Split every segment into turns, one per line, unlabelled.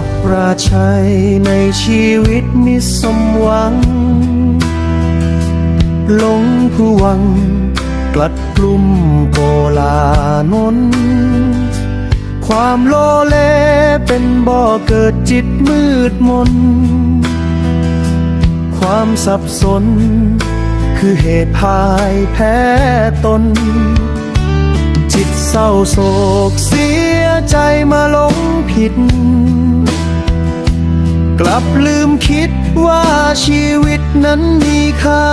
อับราชัยในชีวิตมิสมหวัง หลงผู้วัง กลัดกลุ่มโกลานน ความโลเลเป็นบ่อเกิดจิตมืดมน ความสับสน คือเหตุพายแพ้ตน จิตเศร้าโศกเสียใจมาหลงผิด กลับลืมคิดว่าชีวิตนั้นมีค่า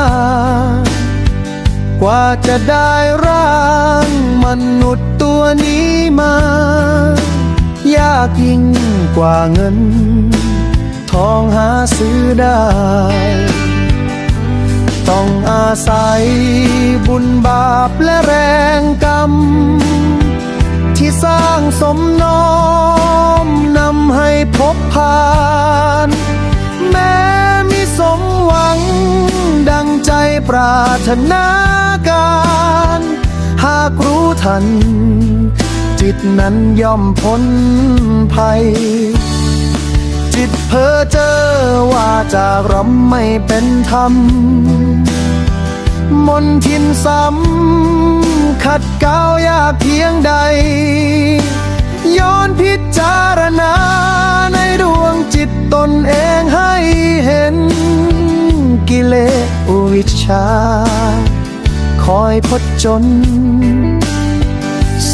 กว่าจะได้ร่างมนุษย์ตัวนี้มา ยากยิ่งกว่าเงิน ทองหาซื้อได้ ต้องอาศัยบุญบาปและแรงกรรม ที่สร้างสมน้อม พบผ่าน แม้มีสมหวัง ดังใจปรารถนาการ หากรู้ทัน จิตนั้นย่อมพ้นภัย จิตเพ้อเจอว่าจากรำไม่เป็นธรรม มนทินซ้ำขัดเกลายากเพียงใด ย้อนพิจารณา ตนเองให้เห็น กิเลสอวิชา คอยพดจน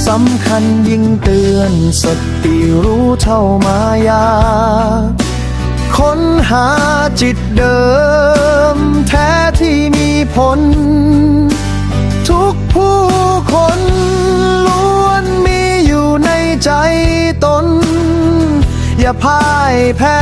สำคัญยิ่งเตือนสติรู้เท่ามายา ค้นหาจิตเดิม แท้ที่มีผล ทุกผู้คนล้วนมีอยู่ในใจ อย่าพ่ายแพ้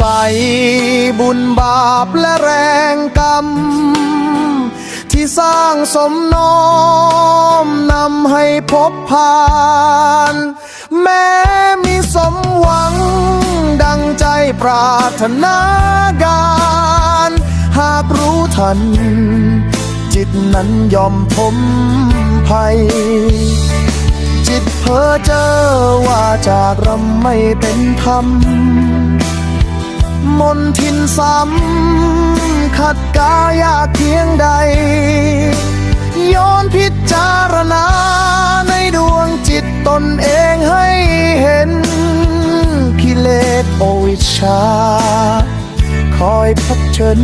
ศัยบุญบาปและแรงกรรม ที่สร้างสมน้อมนำให้พบผ่าน แม้มีสมหวัง ดังใจปรารถนาการ หากรู้ทัน จิตนั้นยอมพมภัยจิตเพ้อเจอว่าจากรำไม่เป็นธรรม มนทินซ้ำขัดกายากเพียงใด ย้อนพิจารณาในดวงจิตตนเองให้เห็นกิเลสโอวิชา คอยพบเชิญ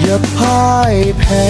อย่าพ่ายแพ้